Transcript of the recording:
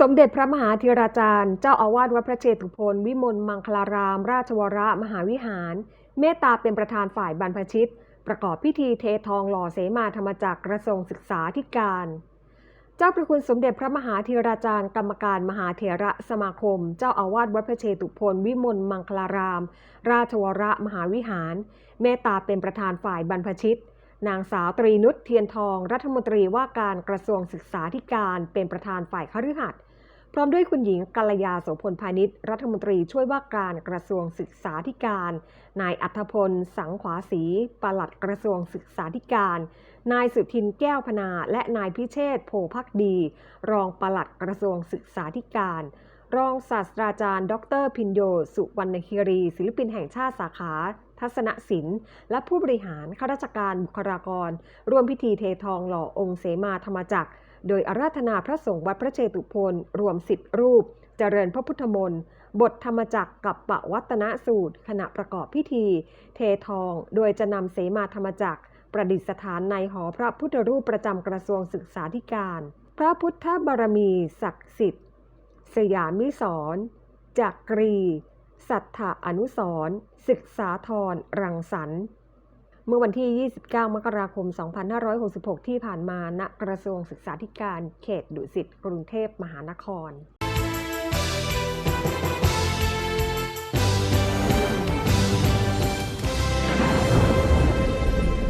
สมเด็จพระมหาธีราจารย์ เจ้าอาวาสวัดพระเชตุพนวิมลมังคลาราม ราชวรมหาวิหาร เมตตาเป็นประธานฝ่ายบรรพชิต ประกอบพิธีเททองหล่อเสมาธรรมจักรกระทรวงศึกษาธิการ เจ้าประคุณสมเด็จพระมหาธีราจารย์ กรรมการมหาเถระสมาคม เจ้าอาวาสวัดพระเชตุพนวิมลมังคลาราม ราชวรมหาวิหาร เมตตาเป็นประธานฝ่ายบรรพชิต นางสาวตรีนุชเทียนทอง รัฐมนตรีว่าการกระทรวงศึกษาธิการเป็นประธานฝ่ายคฤหัสถ์พร้อมด้วยคุณหญิงกัลยาโสพลพาณิชย์รัฐมนตรีช่วยว่าการกระทรวงศึกษาธิการ นายอัธพล สังขวาศรีปลัดกระทรวงศึกษาธิการ นายสุทินแก้วพนา และนายพิเชษโพภักดี รองปลัดกระทรวงศึกษาธิการ รองศาสตราจารย์ ดรพินโย สุวรรณคิรี ศิลปินแห่งชาติสาขา ทัศนศิลป์ และผู้บริหารข้าราชการบุคลากร ร่วมพิธีเททองหล่อองค์เสมาธรรมจักร โดยอาราธนาพระสงฆ์วัดพระเชตุพนรวมสิบรูป เจริญพระพุทธมนต์บทธรรมจักรกับปวัตนสูตร ขณะประกอบพิธี เททอง โดยจะนำเสมาธรรมจักร ประดิษฐานในหอพระพุทธรูปประจำกระทรวงศึกษาธิการ พระพุทธบารมีศักดิ์สิทธิ์ สยามิสรจักรี สัทธาอนุสรศึกษาธรรังสรรค์เมื่อวันที่ 29 มกราคม 2566 ที่ผ่านมาณกระทรวงศึกษาธิการเขตดุสิตกรุงเทพมหานคร